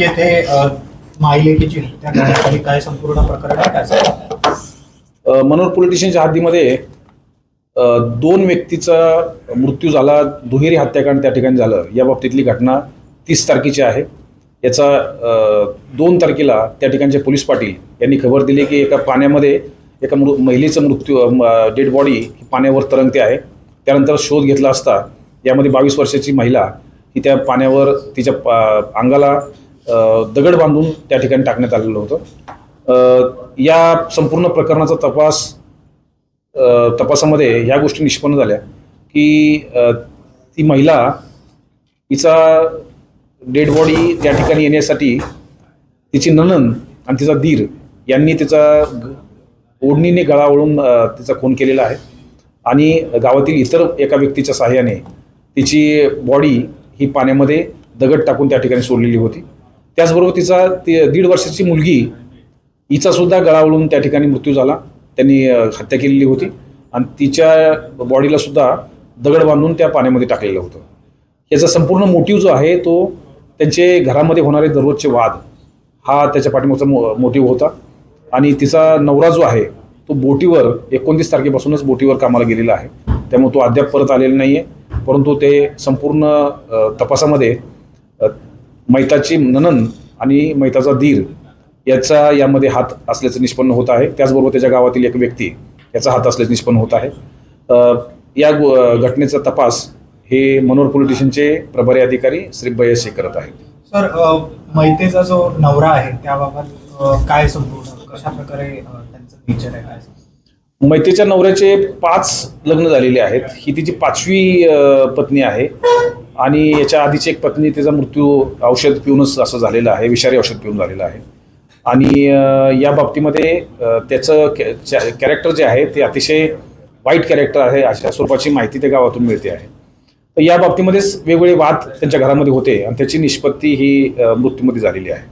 येथे अ, हत्या काय संपूर्ण प्रकरण मनोर हद्दीमध्ये दोन व्यक्तीचा मृत्यू झाला दुहेरी हत्याकांड त्या ठिकाणी झालं. या बाबतीतली घटना तीस तारखेची आहे. याचा दोन तारखेला त्या ठिकाणचे पोलीस पाटील यांनी खबर दिली की एका पाण्यामध्ये एका मृ महिलेचं मृत्यू डेड बॉडी ही पाण्यावर तरंगते आहे. त्यानंतर शोध घेतला असता यामध्ये बावीस वर्षाची महिला ही त्या पाण्यावर तिच्या पा- अंगाला दगड बांधून त्या ठिकाणी टाकण्यात आलेलं होतं. या संपूर्ण प्रकरणाचा तपास तपासामध्ये ह्या गोष्टी निष्पन्न झाल्या की ती महिला तिचा डेड बॉडी त्या ठिकाणी येण्यासाठी तिची ननन आणि तिचा धीर यांनी तिचा ग- ओढणीने गळा ओळून तिचा खून केलेला आहे. आणि गावातील इतर एका व्यक्तीच्या सहाय्याने तिची बॉडी ही पाण्यामध्ये दगड टाकून त्या ठिकाणी सोडलेली होती. त्याचबरोबर तिचा ती दीड वर्षाची मुलगी हिचा सुद्धा गळावळून त्या ठिकाणी मृत्यू झाला. त्यांनी हत्या केलेली होती. आणि तिच्या बॉडीला सुद्धा दगड बांधून त्या पाण्यामध्ये टाकलेलं होतं. याचा संपूर्ण मोटिव्ह जो आहे तो त्यांचे घरामध्ये होणारे दररोजचे वाद हा त्याच्या पाठीमागचा मो मोटिव होता. आणि तिचा नवरा जो आहे तो बोटीवर एकोणतीस तारखेपासूनच बोटीवर कामाला गेलेला आहे. त्यामुळे तो अद्याप परत आलेला नाही आहे परंतु ते संपूर्ण तपासामध्ये मैताची ननन आणि मैताचा धीर याचा यामध्ये हात असल्याचं निष्पन्न होत आहे. त्याचबरोबर त्याच्या गावातील एक व्यक्ती याचा हात असल्याचं निष्पन्न होत आहे. या घटनेचा तपास हे मनोहर पोलीस स्टेशनचे प्रभारी अधिकारी श्री बयस हे करत आहेत. सर मैतेचा जो नवरा आहे त्याबाबत काय संपूर्ण कशा प्रकारे त्यांचं नेचर आहे काय? सांगाल? मैत्रीच्या नवऱ्याचे पाच लग्न झालेले आहेत. ही तिची पाचवी पत्नी आहे. आणि याच्या आधीची एक पत्नी तिचा मृत्यू औषध पिऊनच असं झालेलं आहे विषारी औषध पिऊन झालेलं आहे. आणि या बाबतीमध्ये त्याचं कॅ- कॅरेक्टर जे आहे ते अतिशय वाईट कॅरेक्टर आहे अशा स्वरूपाची माहिती त्या गावातून मिळते आहे. तर या बाबतीमध्येच वेगवेगळे वाद त्यांच्या घरामध्ये होते आणि त्याची निष्पत्ती ही मृत्यूमध्ये झालेली आहे.